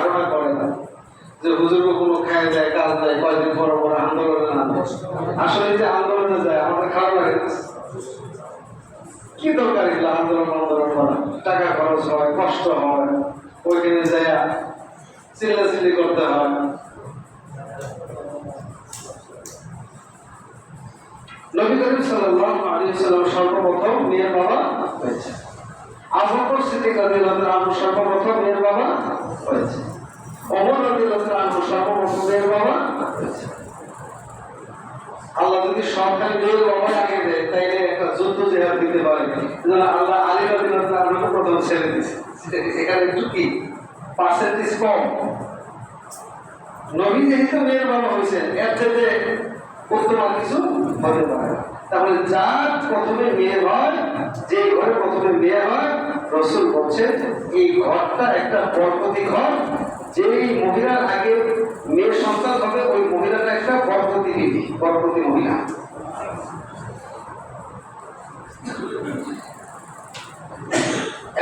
ধারণা করে না যে হুজুর কোনো খায় যায়, কাজ যায় কয়দিন পর পর আন্দোলনে নামে। আসলে যে আন্দোলনে যায়, আমাদের খারাপ লাগে কি দরকার এগুলো? আন্দোলন আন্দোলন করা টাকা খরচ হয়, কষ্ট হয়, ওইখানে যায় চিল্লাচিল্লি করতে হয়। নবী করিম সাল্লাল্লাহু আলাইহি সাল্লাম সর্বপ্রথম মেয়ের বাবা হয়েছে। আবু বকর সিদ্দিক রাদিয়াল্লাহু আনহু সর্বপ্রথম মেয়ের বাবা হয়েছে। বাবা হয়েছে আল্লাহ যদি বাবা একটা যুদ্ধ জেহাদ দিতে পারে। আল্লাহ আলী মেয়ের বাবা এর থেকে উত্তম কিছু হতে পারে। তাহলে যার প্রথমে মেয়ে হয় যে ঘরে প্রথমে মেয়ে হয়, রসুল বলছেন, এই ঘরটা একটা বরপতি ঘর। যেই মহিলার আগে মেয়ে সন্তান হবে, ওই মহিলাটা একটা মহিলা।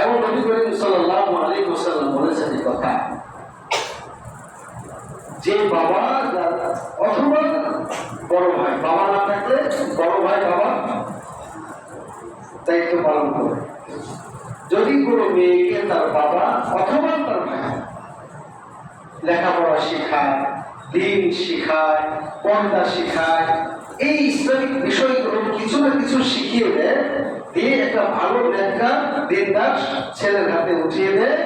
এবং নবী করিম বলেছেন এই কথা। যে বাবা, অথবা বড় ভাই, বাবা না থাকলে বড় ভাই বাবা দায়িত্ব পালন করে। যদি কোনো মেয়েকে তার বাবা অথবা তার ভাই লেখাপড়া শেখায়, দিন শেখায়, পর্দা শেখায়, এই ইসলামিক বিষয়গুলো কিছু না কিছু শিখিয়ে দেয়, দিয়ে একটা ভালো লেখা দিনদার ছেলের হাতে উঠিয়ে দেয়।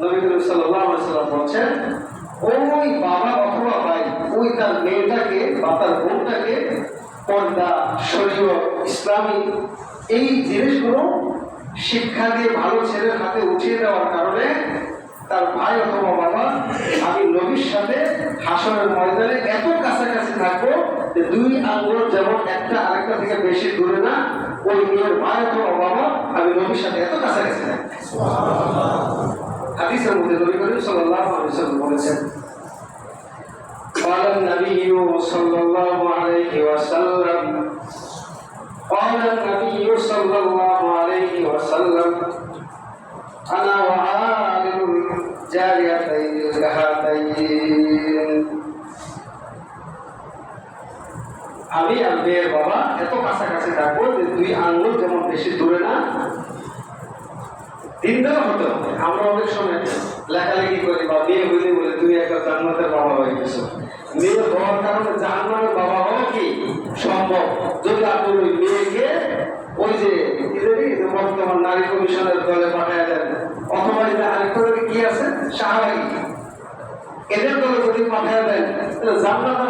নবী করিম সাল্লাম বলছেন, ওই বাবা অথবা ভাই, ওই তার মেয়েটাকে বা তার বোনটাকে পর্দা শরীয় ইসলামী এই জিনিসগুলো শিক্ষা দিয়ে ভালো ছেলের হাতে উঠিয়ে দেওয়ার কারণে তার ভাই অথবা বাবা আমি নবীর সাথে হাসনের ময়দানে এত কাছাকাছি থাকবো যে দুই আঙ্গুল যেমন একটা আরেকটা থেকে বেশি দূরে না ওই মেয়ের ভাই অথবা বাবা আমি নবীর সাথে এত কাছাকাছি থাকবো হাদিসের মধ্যে নবী করিম সাল্লাল্লাহু আলাইহি ওয়াসাল্লাম বলেছেন قال النبي صلى الله عليه وسلم قال النبي صلى الله عليه وسلم أنا وعالم الجاريتين كهاتين আমি আর মেয়ের বাবা এত কাছাকাছি থাকবো যে দুই আঙ্গুল যেমন বেশি দূরে না দিনদার হতে হবে আমরা অনেক সময় লেখালেখি করি বা বিয়ে হইলে বলে তুমি একটা জান্নাতের বাবা হয়ে গেছো মেয়ে হওয়ার কারণে জান্নাতের বাবা হওয়া কি সম্ভব যদি আপনি ওই মেয়েকে ওই যে কি জানি যে বর্তমান নারী কমিশনের আছে এদের যদি পাঠায় দেন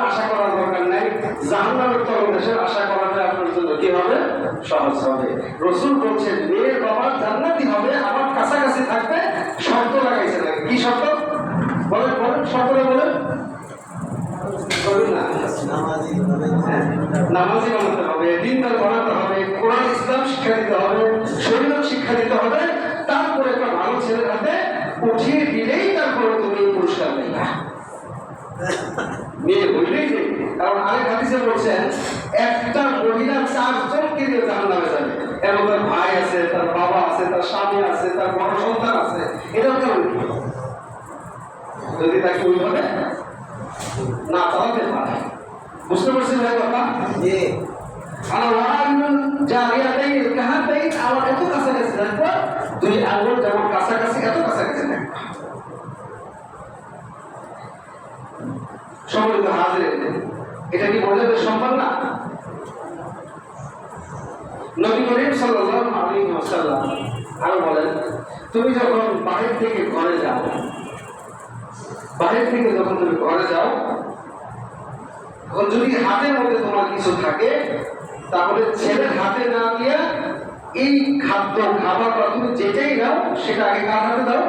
আশা করার দরকার নেই আশা করাটা আপনার জন্য কি হবে সহজ হবে রসুল বাবা জান্নাতি হবে আমার কাছাকাছি থাকবে শর্ত লাগাইছে কি শর্ত বলেন বলেন বলেন নামাজি বানাতে হবে দিনদার বানাতে হবে কোরআন ইসলাম শিক্ষা দিতে হবে শরীর শিক্ষা দিতে হবে তারপরে একটা ভালো ছেলের হাতে উঠিয়ে দিলেই তারপরে তুমি পুরস্কার নেবে। মেয়ে যে কারণ আরেক হাদিসে বলছেন একটা মহিলা চারজনকে নিয়ে জাহান যাবে। এবং তার ভাই আছে তার বাবা আছে তার স্বামী আছে তার বড় সন্তান আছে এটাও কেমন যদি তাকে ওইভাবে না চালাতে পারে। বুঝতে পারছেন ভাই কথা? জি। আমার ওয়াইনুন জারিয়াতাইন কাহাতাইন আমার এত কাছাকাছি থাকব দুই আঙ্গুল যেমন কাছাকাছি, এত কাছাকাছি হাজির, এটা কি সম্মান না? নবী করিম সাল্লাল্লাহু আলাইহি ওয়াসাল্লাম আরও বলেন, তুমি যখন বাহির থেকে ঘরে যাও, বাহির থেকে যখন তুমি ঘরে যাও, তখন যদি হাতের মধ্যে তোমার কিছু থাকে, তাহলে ছেলের হাতে না দিয়ে এই খাদ্য খাবার বা তুমি যেটাই নাও সেটা আগে কার হাতে দাও?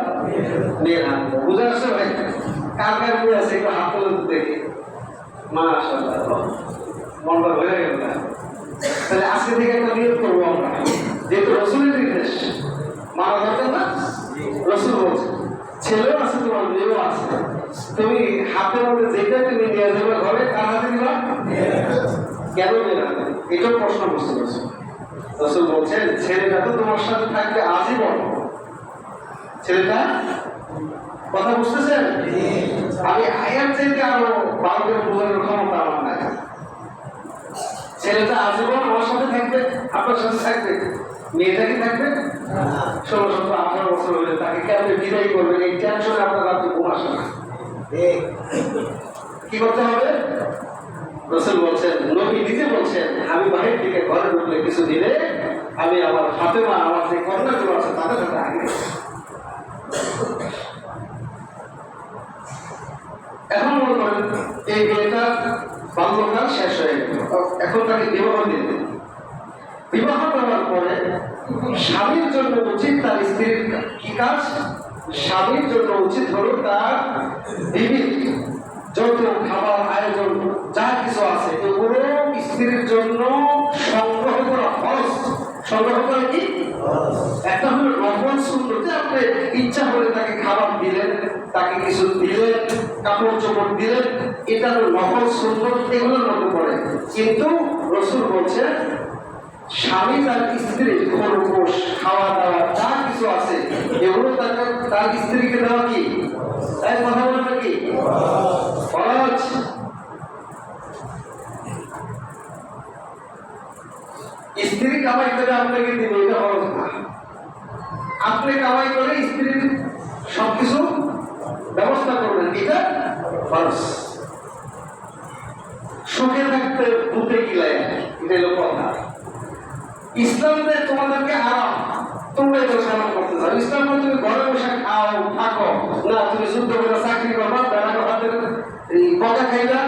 মেয়ের হাতে দাও। বুঝে আসছে ভাই? কার কার মেয়ে আছে? একটু হাত তুলে দেখি। মাশাআল্লাহ। মনটা ভরে গেল না? তাহলে আজকে থেকে একটা নিয়োগ করব আমরা। যেহেতু রসুলের নির্দেশ। মারা দরকার না? রসুল বলছে ছেলেও আছে তোমার মেয়েও আছে। তুমি হাতের মধ্যে যেটা তুমি নিয়ে যাবে ঘরে কার হাতে দিবা? কেন মেয়ের হাতে? এটাও প্রশ্ন বুঝতে পারছ রসুল বলছেন ছেলেটা তো তোমার সাথে থাকবে আজীবন। ছেলেটা কথা বুঝতেছেন? আমি আয়ার চাইতে আরও বারোদের বোঝানোর ক্ষমতা আমার নাই। ছেলেটা আজীবন আমার সাথে থাকবে আপনার সাথে থাকবে? মেয়েটা কি থাকবে? ষোলো সতেরো আঠারো বছর হলে তাকে কেমন বিদায় করবেন? এই টেনশনে আপনার রাত্রে ঘুম আসে না। কি করতে হবে? রসুল বলছেন, নবী নিজে বলছেন, আমি বাহির থেকে ঘরে ঢুকলে কিছু দিলে আমি আমার ফাতেমা, আমার যে কন্যাগুলো আছে, তাদের সাথে আগে এখন মনে করেন, এই বিয়েটা বাল্যকাল শেষ হয়ে গেল। এখন তাকে বিবাহ দিতে বিবাহ করার পরে স্বামীর জন্য উচিত তার স্ত্রীর কি কাজ? স্বামীর জন্য উচিত হলো তার বিবির এগুলোর মধ্যে পড়ে। কিন্তু রসুল বলছেন, স্বামী তার স্ত্রী খরগোশ খাওয়া দাওয়া যা কিছু আছে, এগুলো তাকে, তার স্ত্রীকে দেওয়া কি? তাই কথা বলবে কি? ফরজ। স্ত্রী কামাই করে আপনাকে দিবে, এটা ফরজ না। আপনি কামাই করে স্ত্রীর সবকিছু ব্যবস্থা করবেন, এটা ফরজ। সুখে থাকতে গেলে তোমাদেরকে আরাম তোমরা করতে চাও। ইসলাম তুমি ঘরে বসে খাও, থাকো। না, তুমি যুদ্ধ করে চাকরি করবা এই কথা খাইবা।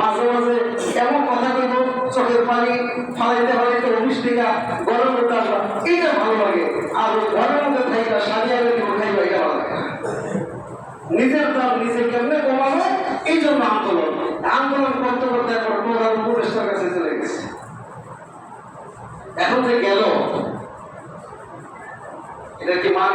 মাঝে মাঝে এমন কথা কইব চোখের পানি ফালাইতে ফালাইতে অফিস থেকে গরম করতে আসবা এটা ভালো লাগে আর ওই ঘরের মধ্যে থাইবা সাজিয়া দিব খাইবা এটা ভালো লাগে না। নিজের দাম নিজে কেমনে কমাবে এই জন্য আন্দোলন আন্দোলন করতে করতে এখন প্রধান উপদেষ্টার কাছে চলে গেছে এখন যে গেল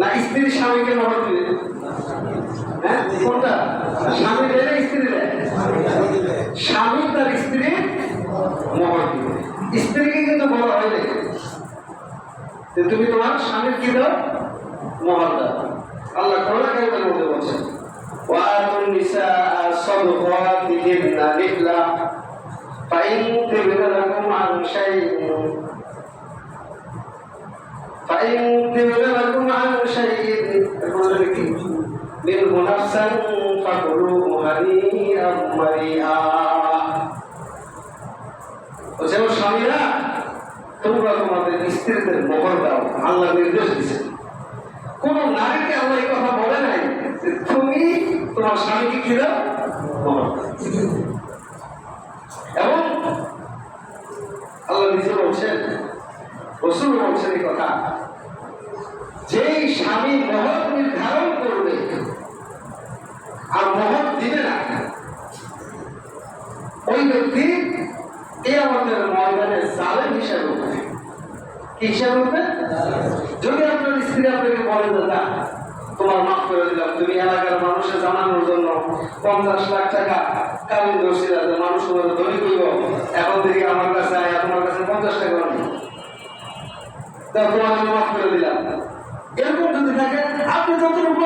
না স্ত্রী স্বামীকে মহল দিবে হ্যাঁ কোনটা স্বামী দেয় না স্ত্রী দেয় স্বামী তার স্ত্রীর মহল দিবে স্ত্রীকে কিন্তু বলা হয়নি যে তুমি তোমার স্বামীর কি দাও মহল দাও আল্লাহ কোরআন কারিমের মধ্যে বলছেন وآتوا النساء صدقاتهن نحلة فإن تبن لكم عن شيء فإن تبن لكم عن شيء منه نفسا فكلوه هنيئا مريئا বলছে আমার স্বামীরা তোমরা তোমাদের স্ত্রীদের মোহর দাও আল্লাহ নির্দেশ দিচ্ছেন কোন নারীকে আল্লাহ এই কথা বলে নাই যে তুমি তোমার স্বামীকে কি দাও মোহর দাও। রসুল বলছেন এই কথা, যেই স্বামী মহৎ নির্ধারণ করবে, আর মহৎ দিবে না, ওই ব্যক্তি এ আমাদের ময়দানে জালেম হিসাবে উঠবে। কি হিসাবে উঠবে? যদি আপনার স্ত্রী আপনাকে বলে না, তোমার মাফ করে দিলাম, তুমি এলাকার মানুষের জানানোর জন্য পঞ্চাশ লাখ টাকা কামিন ধরছিল মানুষ ধনী করব, এখন থেকে আমার কাছে আয় তোমার কাছে পঞ্চাশ টাকা নেই। আপনি যতটুকু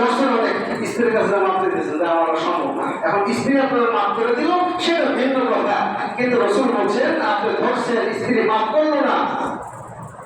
ধর্ষণ অনেক স্ত্রীর কাছে মাপ দিতেছেন যে আমার সম্ভব না। এখন স্ত্রী আপনার মাফ করে দিল, সেটা ভিন্ন কথা। কিন্তু রসুল বলছেন, আপনি ধরছেন স্ত্রী মাফ করল না।